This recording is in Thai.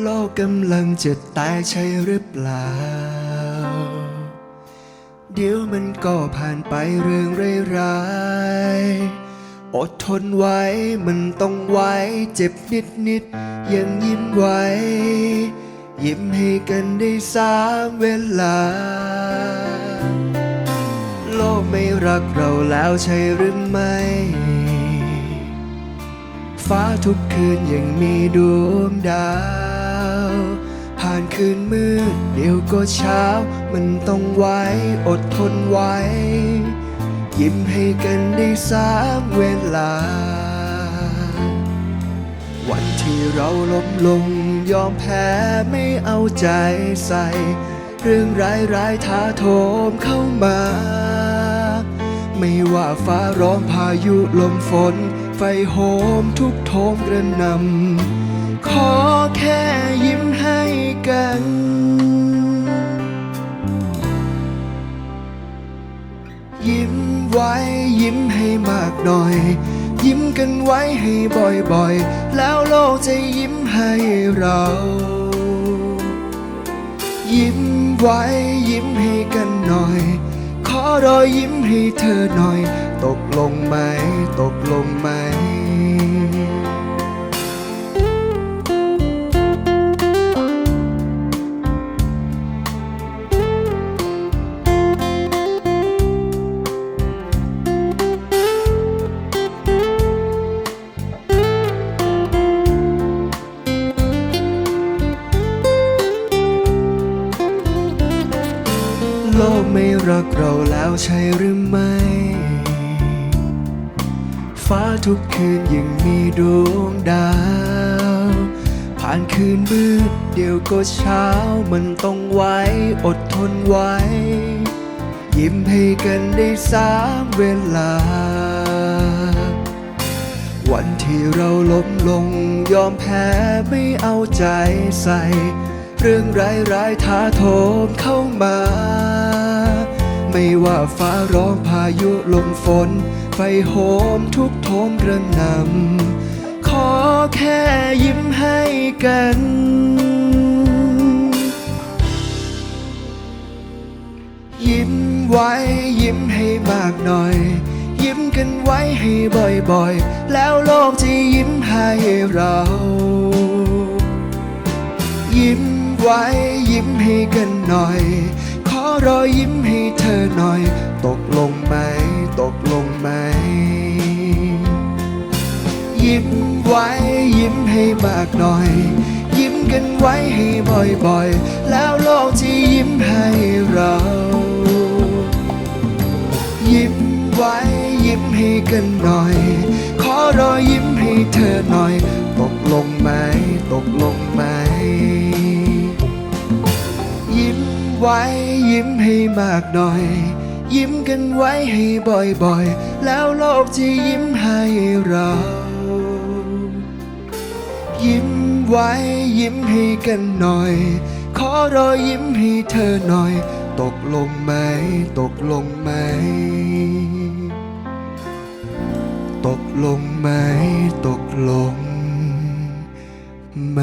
โลกกำลังจะตายใช่หรือเปล่า เดี๋ยวมันก็ผ่านไปเรื่องร้ายๆอดทนไว้มันต้องไว้เจ็บนิดนิดๆยังยิ้มไว้ ยิ้มให้กันได้สามเวลา โลกไม่รักเราแล้วใช่หรือไม่ฟ้าทุกคืนยังมีดวงดาว ผ่านคืนมืดเดี๋ยวก็เช้า มันต้องไว้อดทนไว้ ยิ้มให้กันได้สามเวลา วันที่เราล้มลงยอมแพ้ไม่เอาใจใส่ เรื่องร้ายร้ายๆท้าโถมเข้ามา ไม่ว่าฟ้าร้องพายุลมฝน ไฟโหมทุกโทมกระนำ ขอแค่ยิ้มให้กัน ยิ้มไว้ยิ้มให้มากหน่อย ยิ้มกันไว้ให้บ่อยๆ แล้วโลกจะยิ้มให้เรา ยิ้มไว้ยิ้มให้กันหน่อย ขอรอยยิ้มให้เธอหน่อย ตกลงไหม ตกลงไหม โลกไม่รักเราแล้วใช่หรือไม่ ฟ้าทุกคืนยังมีดวงดาว ผ่านคืนมืดเดี๋ยวก็เช้ามันต้องไว้อดทนไว้ ยิ้มให้กันได้สามเวลา วันที่เราล้มลงยอมแพ้ไม่เอาใจใส่ เรื่องร้ายร้ายๆท้าโถมเข้ามา ไม่ว่าฟ้าร้องพายุลมฝน ไฟโหมทุกโทมกระหนำขอแค่ยิ้มให้กันยิ้มไว้ยิ้มให้มากหน่อย ยิ้มกันไว้ให้บ่อยๆ แล้วโลกจะยิ้มให้เรา ยิ้ม ไว้ยิ้มให้กันหน่อย ขอรอยยิ้มให้เธอหน่อย ตกลงไหม ตกลงไหม ยิ้มไว้ยิ้มให้มากหน่อย ยิ้มกันไว้ให้บ่อยๆ แล้วโลกจะยิ้มให้เรา ยิ้มไว้ยิ้มให้กันหน่อย ขอรอยยิ้มให้เธอหน่อย ตกลงไหม ตกลงไหม ไว้ ยิ้มให้มากหน่อย ยิ้มกันไว้ให้บ่อยๆ แล้วโลกจะยิ้มให้เรา ยิ้มไว้ยิ้มให้กันหน่อย ขอรอยยิ้มให้เธอหน่อย ตกลงไหม ตกลงไหม ตกลงไหม ตกลงไหม